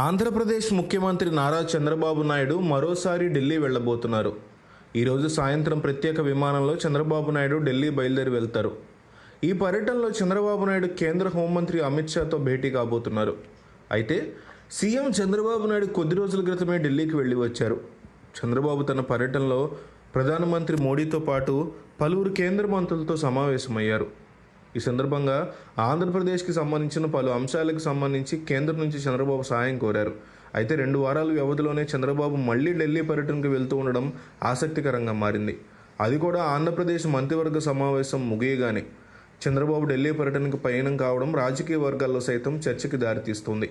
ఆంధ్రప్రదేశ్ ముఖ్యమంత్రి నారా చంద్రబాబు నాయుడు మరోసారి ఢిల్లీ వెళ్ళబోతున్నారు. ఈరోజు సాయంత్రం ప్రత్యేక విమానంలో చంద్రబాబు నాయుడు ఢిల్లీ బయలుదేరి వెళ్తారు. ఈ పర్యటనలో చంద్రబాబు నాయుడు కేంద్ర హోంమంత్రి అమిత్ షాతో భేటీ కాబోతున్నారు. అయితే సీఎం చంద్రబాబు నాయుడు కొద్ది రోజుల క్రితమే ఢిల్లీకి వెళ్ళి వచ్చారు. చంద్రబాబు తన పర్యటనలో ప్రధానమంత్రి మోడీతో పాటు పలువురు కేంద్ర మంత్రులతో సమావేశమయ్యారు. ఈ సందర్భంగా ఆంధ్రప్రదేశ్కి సంబంధించిన పలు అంశాలకు సంబంధించి కేంద్రం నుంచి చంద్రబాబు సాయం కోరారు. అయితే రెండు వారాల వ్యవధిలోనే చంద్రబాబు మళ్ళీ ఢిల్లీ పర్యటనకు వెళ్తూ ఉండడం ఆసక్తికరంగా మారింది. అది కూడా ఆంధ్రప్రదేశ్ మంత్రివర్గ సమావేశం ముగియగానే. చంద్రబాబు ఢిల్లీ పర్యటనకు పయనం కావడం రాజకీయ వర్గాల్లో సైతం చర్చకి దారితీస్తుంది.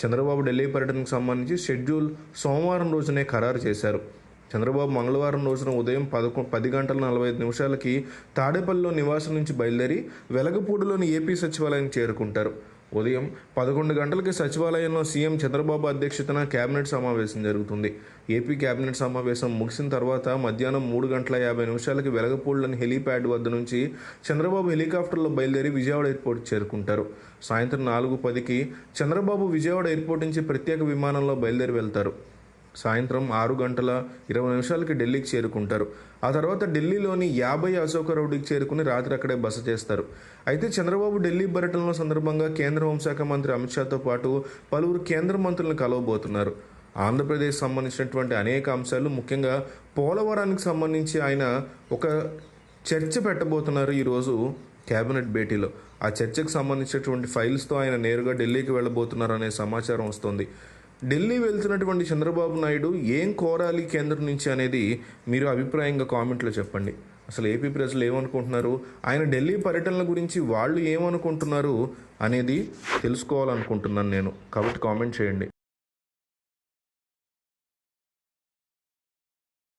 చంద్రబాబు ఢిల్లీ పర్యటనకు సంబంధించి షెడ్యూల్ సోమవారం రోజునే ఖరారు చేశారు. చంద్రబాబు మంగళవారం రోజున ఉదయం పదకొ పది గంటల నలభై ఐదు నిమిషాలకి తాడేపల్లిలో నివాసం నుంచి బయలుదేరి వెలగపూడిలోని ఏపీ సచివాలయానికి చేరుకుంటారు. ఉదయం పదకొండు గంటలకి సచివాలయంలో సీఎం చంద్రబాబు అధ్యక్షతన కేబినెట్ సమావేశం జరుగుతుంది. ఏపీ కేబినెట్ సమావేశం ముగిసిన తర్వాత మధ్యాహ్నం మూడు గంటల యాభై నిమిషాలకి వెలగపూడిలోని హెలీప్యాడ్ వద్ద నుంచి చంద్రబాబు హెలికాప్టర్లో బయలుదేరి విజయవాడ ఎయిర్పోర్ట్ చేరుకుంటారు. సాయంత్రం నాలుగు పదికి చంద్రబాబు విజయవాడ ఎయిర్పోర్ట్ నుంచి ప్రత్యేక విమానంలో బయలుదేరి వెళ్తారు. సాయంత్రం ఆరు గంటల ఇరవై నిమిషాలకి ఢిల్లీకి చేరుకుంటారు. ఆ తర్వాత ఢిల్లీలోని యాభై అశోక రోడ్డుకి చేరుకుని రాత్రి అక్కడే బస చేస్తారు. అయితే చంద్రబాబు ఢిల్లీ పర్యటనలో సందర్భంగా కేంద్ర హోంశాఖ మంత్రి అమిత్ షాతో పాటు పలువురు కేంద్ర మంత్రులను కలవబోతున్నారు. ఆంధ్రప్రదేశ్ సంబంధించినటువంటి అనేక అంశాలు ముఖ్యంగా పోలవరానికి సంబంధించి ఆయన ఒక చర్చ పెట్టబోతున్నారు ఈరోజు కేబినెట్ భేటీలో. ఆ చర్చకు సంబంధించినటువంటి ఫైల్స్తో ఆయన నేరుగా ఢిల్లీకి వెళ్ళబోతున్నారు అనే సమాచారం వస్తుంది. ఢిల్లీ వెళ్తున్నటువంటి చంద్రబాబు నాయుడు ఏం కోరాలి కేంద్రం నుంచి అనేది మీరు అభిప్రాయంగా కామెంట్లో చెప్పండి. అసలు ఏపీ ప్రజలు ఏమనుకుంటున్నారు? ఆయన ఢిల్లీ పర్యటనల గురించి వాళ్ళు ఏమనుకుంటున్నారు అనేది తెలుసుకోవాలనుకుంటున్నాను నేను. కాబట్టి కామెంట్ చేయండి.